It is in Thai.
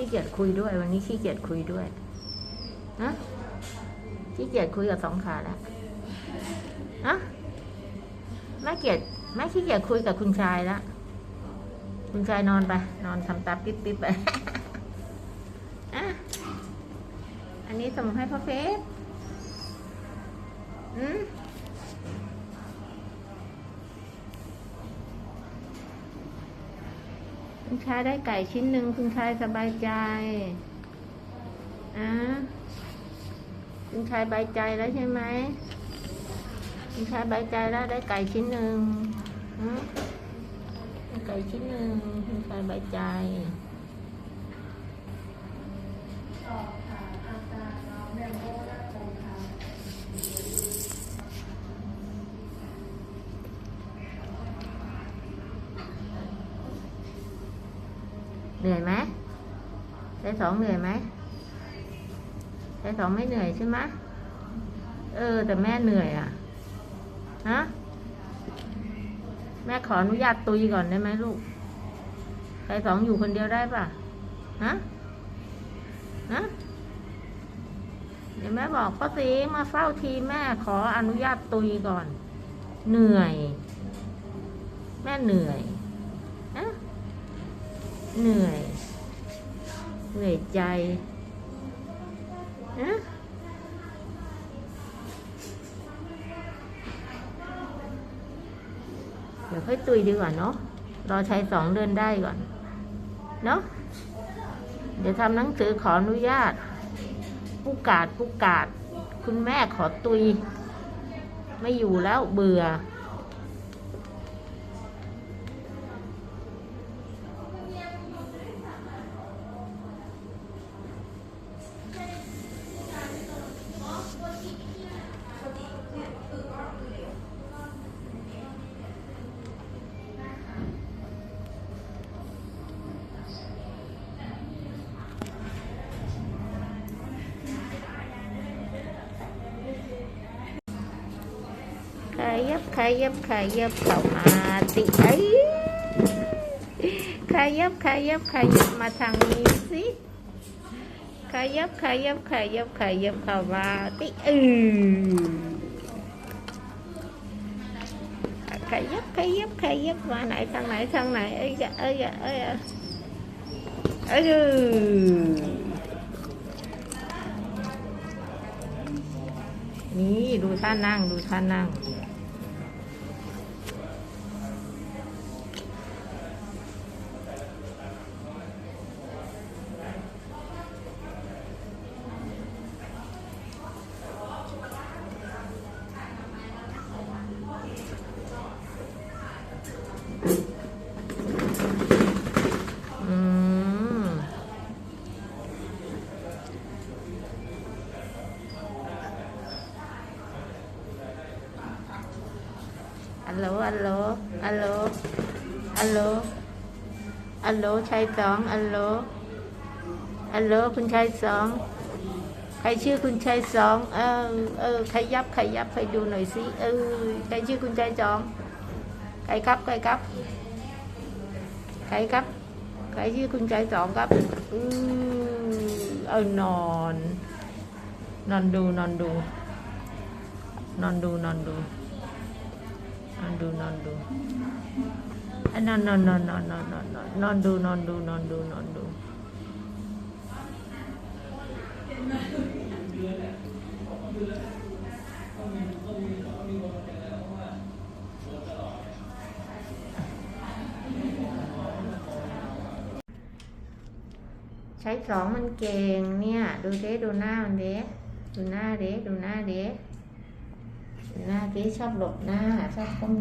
ขี้เกียจคุยด้วย วันนี้ขี้เกียจคุยด้วยนะขี้เกียจคุยกับสองขาแล้วนะแม่เกียจแม่ขี้เกียจคุยกับคุณชายแล้วคุณชายนอนไป นอนทำตาปิ๊บปิ๊บไปอะอันนี้ส่งให้พ่อเฟสอืม คุณชายได้ไก่ชิ้นหนึ่งคุณชายสบายใจอะคุณชายสบายใจแล้วใช่ไหมคุณชายสบายใจแล้วได้ไก่ชิ้นหนึ่งอืมได้ไก่ชิ้นหนึ่งคุณชายสบายใจ เหนื่อยไหมใจสองเหนื่อยไหมใจสองไม่เหนื่อยใช่ไหมเออ แต่แม่เหนื่อยอะฮะแม่ขออนุญาตตุยก่อนได้ไหมลูกใจสองอยู่คนเดียวได้ป่ะฮะฮะเดี๋ยวแม่บอกพ่อสีมาเฝ้าทีแม่ขออนุญาตตุยก่อน เหนื่อย แม่เหนื่อย เหนื่อย เหนื่อยใจนะเดี๋ยวค่อยตุยดีกว่าเนาะรอชายสองเดินได้ก่อน เนาะเดี๋ยวทำหนังสือขออนุญาต ผู้กาดผู้กาด คุณแม่ขอตุย ไม่อยู่แล้วเบื่อ ยับขยับขยับเข้ามาติไอ้ขยับขยับขยับมาทางนี้สิขยับขยับขยับขยับเข้ามาติเออขยับขยับขยับมาไหนทางไหนทางไหนเอ้ยอย่าเอ้ยอเอ้ยอย่าเอ้ยนี่ดูท่านั่งดูท่านั่ง อัลโหลอัลโหลอัลโหลอัลโหลอัลโหลชายสองอัลโหลอัลโหลคุณชายสองใครชื่อคุณชายสองเออเออใครยับใครยับใครดูหน่อยสิเออใครชื่อคุณชายสองใครครับใครครับใครครับใครชื่อคุณใจสองครับอือเอานอน นอนดูนอนดู นอนดูนอนดู นอนดูนอนดูนอนนอนนอนนอนนอนนอนนอนดูนอนดูนอนดูนอนดูใช้สองมันเก่งเนี่ย ดูเด้ดูหน้ามันเด้ดูหน้าเด้ดูหน้าเด้ หน้าพี่ชอบหลบหน้าชอบก้ม